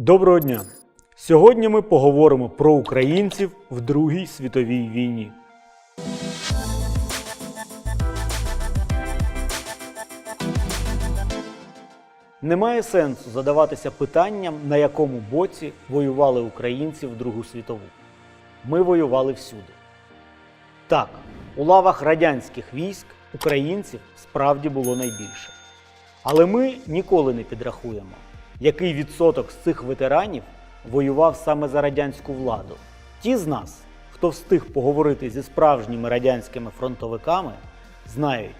Доброго дня! Сьогодні ми поговоримо про українців в Другій світовій війні. Немає сенсу задаватися питанням, на якому боці воювали українці в Другу світову. Ми воювали всюди. Так, у лавах радянських військ українців справді було найбільше. Але ми ніколи не підрахуємо, який відсоток з цих ветеранів воював саме за радянську владу. Ті з нас, хто встиг поговорити зі справжніми радянськими фронтовиками, знають,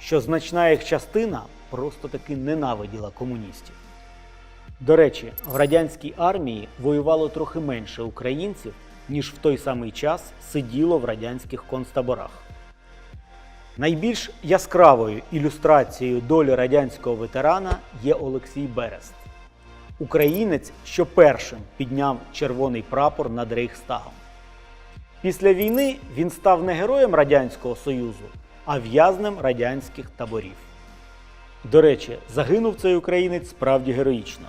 що значна їх частина просто таки ненавиділа комуністів. До речі, в радянській армії воювало трохи менше українців, ніж в той самий час сиділо в радянських концтаборах. Найбільш яскравою ілюстрацією долі радянського ветерана є Олексій Берест, українець, що першим підняв червоний прапор над Рейхстагом. Після війни він став не героєм Радянського Союзу, а в'язнем радянських таборів. До речі, загинув цей українець справді героїчно.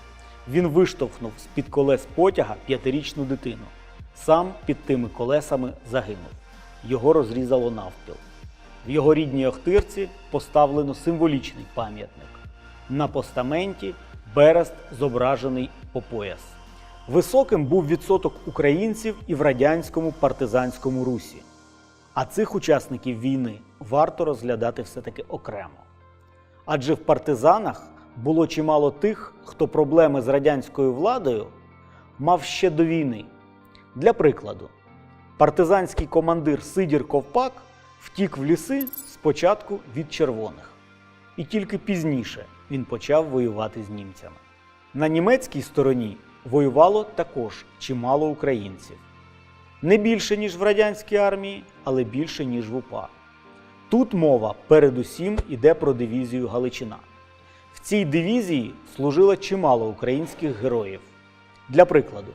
Він виштовхнув з-під колес потяга п'ятирічну дитину. Сам під тими колесами загинув. Його розрізало навпіл. В його рідній Охтирці поставлено символічний пам'ятник. На постаменті Берест зображений по пояс. Високим був відсоток українців і в радянському партизанському русі. А цих учасників війни варто розглядати все-таки окремо. Адже в партизанах було чимало тих, хто проблеми з радянською владою мав ще до війни. Для прикладу, партизанський командир Сидір Ковпак втік в ліси спочатку від червоних, і тільки пізніше він почав воювати з німцями. На німецькій стороні воювало також чимало українців. Не більше, ніж в радянській армії, але більше, ніж в УПА. Тут мова передусім іде про дивізію Галичина. В цій дивізії служило чимало українських героїв. Для прикладу,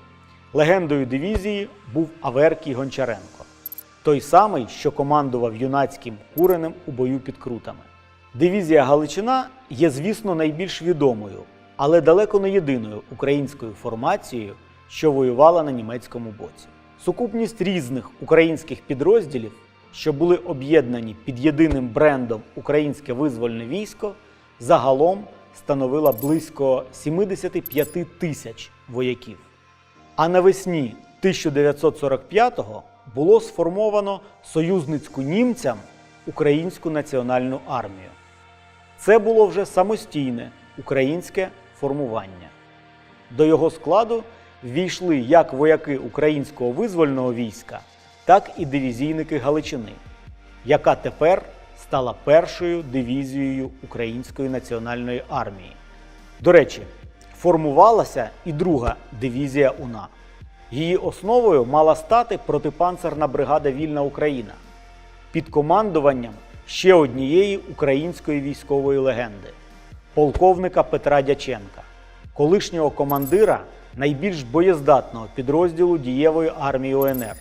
легендою дивізії був Аверкій Гончаренко, той самий, що командував юнацьким куренем у бою під крутами. Дивізія Галичина є, звісно, найбільш відомою, але далеко не єдиною українською формацією, що воювала на німецькому боці. Сукупність різних українських підрозділів, що були об'єднані під єдиним брендом Українське визвольне військо, загалом становила близько 75 тисяч вояків. А навесні 1945-го було сформовано союзницьку німцям Українську національну армію. Це було вже самостійне українське формування. До його складу ввійшли як вояки українського визвольного війська, так і дивізійники Галичини, яка тепер стала першою дивізією Української національної армії. До речі, формувалася і друга дивізія УНА. Її основою мала стати протипанцерна бригада Вільна Україна під командуванням ще однієї української військової легенди полковника Петра Дяченка, колишнього командира найбільш боєздатного підрозділу дієвої армії ОНР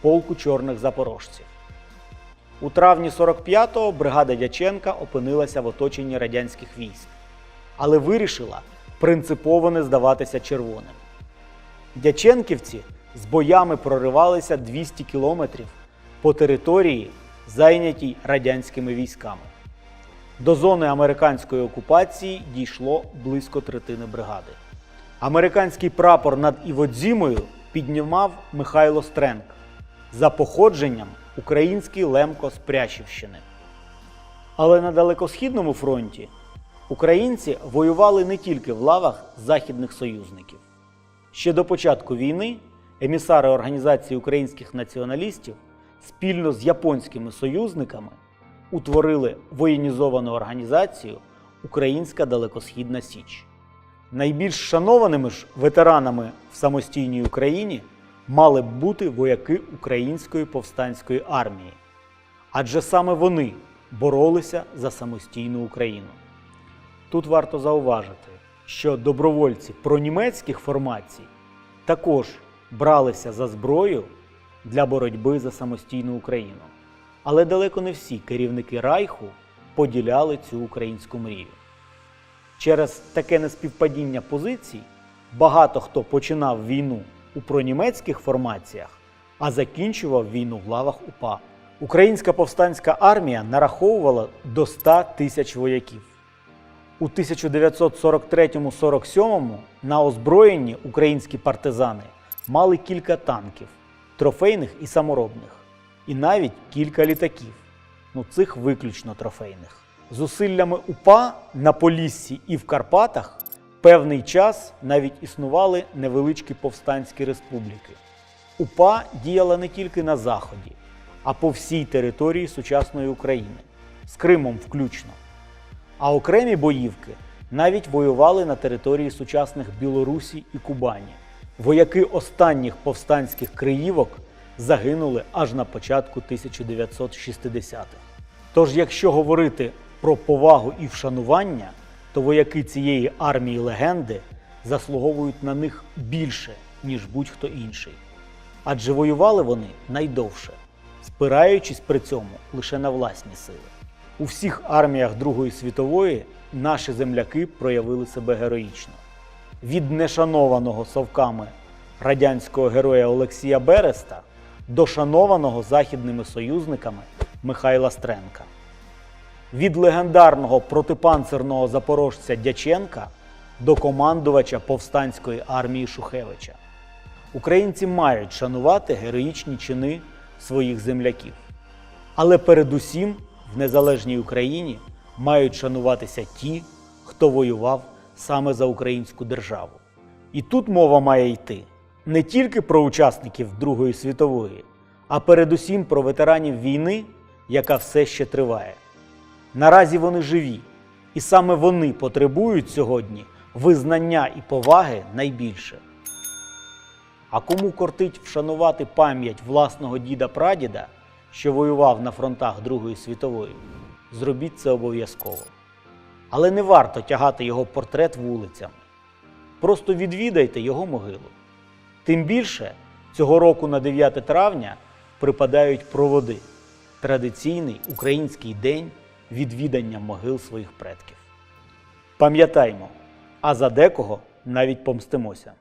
полку чорних запорожців. У травні 45-го бригада Дяченка опинилася в оточенні радянських військ, але вирішила принципово не здаватися червоним. Дяченківці з боями проривалися 200 кілометрів по території, зайнятій радянськими військами. До зони американської окупації дійшло близько третини бригади. Американський прапор над Іводзімою піднімав Михайло Стренк за походженням український Лемко з Прящівщини. Але на далекосхідному фронті українці воювали не тільки в лавах західних союзників. Ще до початку війни емісари Організації українських націоналістів спільно з японськими союзниками утворили воєнізовану організацію Українська Далекосхідна Січ. Найбільш шанованими ж ветеранами в самостійній Україні мали б бути вояки Української повстанської армії, адже саме вони боролися за самостійну Україну. Тут варто зауважити, що добровольці пронімецьких формацій також бралися за зброю для боротьби за самостійну Україну. Але далеко не всі керівники Райху поділяли цю українську мрію. Через таке неспівпадіння позицій багато хто починав війну у пронімецьких формаціях, а закінчував війну в лавах УПА. Українська повстанська армія нараховувала до 100 тисяч вояків. У 1943-47 на озброєнні українські партизани мали кілька танків, трофейних і саморобних, і навіть кілька літаків. Ну цих виключно трофейних. Зусиллями УПА на Поліссі і в Карпатах певний час навіть існували невеличкі повстанські республіки. УПА діяла не тільки на Заході, а по всій території сучасної України, з Кримом включно. А окремі боївки навіть воювали на території сучасних Білорусі і Кубані. Вояки останніх повстанських криївок загинули аж на початку 1960-х. Тож, якщо говорити про повагу і вшанування, то вояки цієї армії легенди заслуговують на них більше, ніж будь-хто інший. Адже воювали вони найдовше, спираючись при цьому лише на власні сили. У всіх арміях Другої світової наші земляки проявили себе героїчно. Від нешанованого совками радянського героя Олексія Береста до шанованого західними союзниками Михайла Стренка. Від легендарного протипанцерного запорожця Дяченка до командувача повстанської армії Шухевича. Українці мають шанувати героїчні чини своїх земляків. Але передусім в незалежній Україні мають шануватися ті, хто воював саме за українську державу. І тут мова має йти не тільки про учасників Другої світової, а передусім про ветеранів війни, яка все ще триває. Наразі вони живі, і саме вони потребують сьогодні визнання і поваги найбільше. А кому кортить вшанувати пам'ять власного діда-прадіда, що воював на фронтах Другої світової, зробіть це обов'язково. Але не варто тягати його портрет вулицями. Просто відвідайте його могилу. Тим більше цього року на 9 травня припадають проводи традиційний український день відвідання могил своїх предків. Пам'ятаймо, а за декого навіть помстимося.